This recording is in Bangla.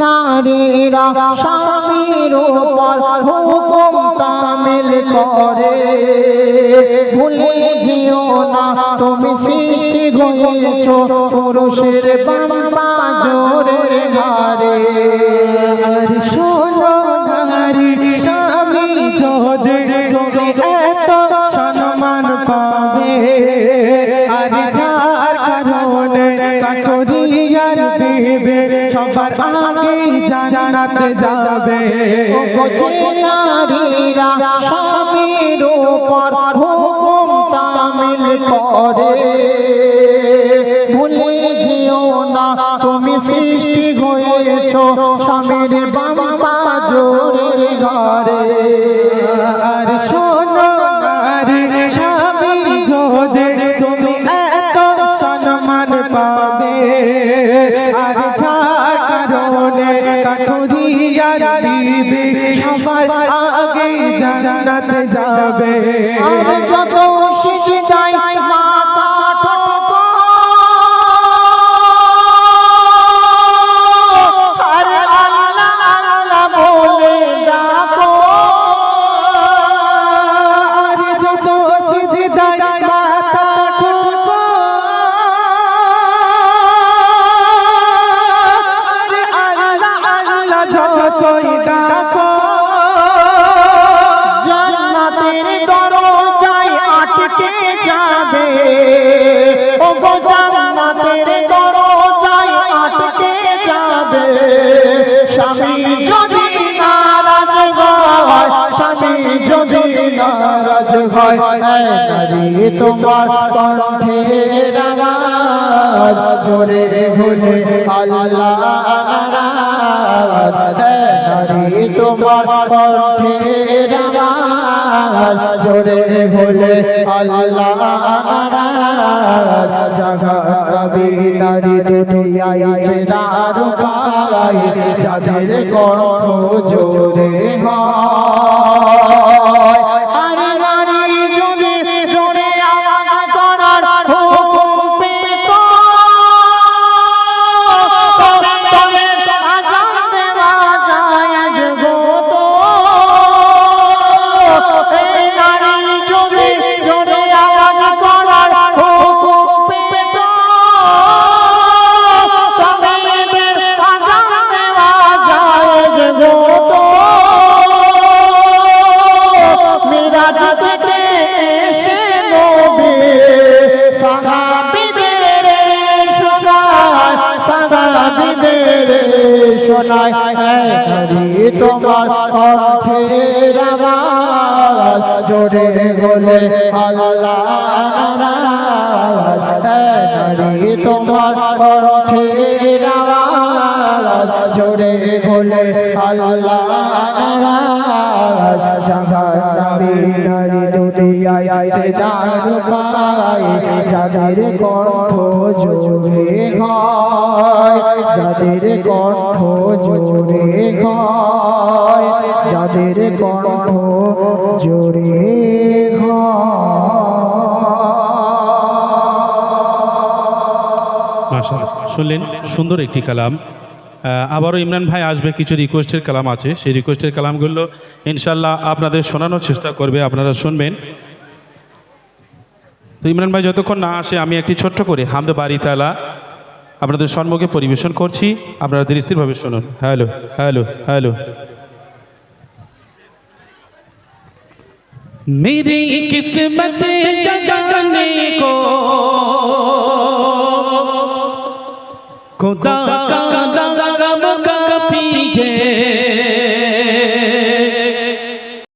নারীরা স্বামীর উপর হুকুম তামিল করে। ভুলে যেও না, তুমি সৃষ্টি হয়েছ পুরুষের বাম্বা জোরের আর শোনো নারী, স্বামী এত সম্মান পাবে। আর কাকরিয়ার দেবে। সবার আগে জানাতে যাবে। নারীরা স্বামীর উপর হুকুম তামিল করে। জানাতে যাবে। আর যত শিশু যাই স্বামী যদি নারাজ হয়, স্বামী যদি নারাজ হয় তোমার কণ্ঠে আওয়াজ জোরে ভুলে আল্লাহ তোমার কণ্ঠে আওয়াজ জোরে ভুলে আল্লাহ রবি নারী যাদের কণ্ঠ জোরে। শোনায় তোমার কণ্ঠের আওয়াজ জোরে বলে আল্লাহ তোমার আওয়াজ জোরে বলে যাদের কণ্ঠ জোরে হয়, যাদের কণ্ঠ জোরে হয়, যাদের কণ্ঠ জোরে শুনলেন সুন্দর একটি কালাম। আবারও ইমরান ভাই আসবে, কিছু রিকোয়েস্টের কালাম আছে। সেই রিকোয়েস্টের কালামগুলো ইনশাল্লাহ আপনাদের শোনানোর চেষ্টা করবে, আপনারা শুনবেন। তো ইমরান ভাই যতক্ষণ না আসে, আমি একটি ছোট্ট করে, হামদ বাড়ি তালা, আপনাদের সম্মুখে পরিবেশন করছি। আপনারা ধীর স্থিরভাবে শুনুন। Hello hello hello. মেরি কিসমত জগনে কো, খোদা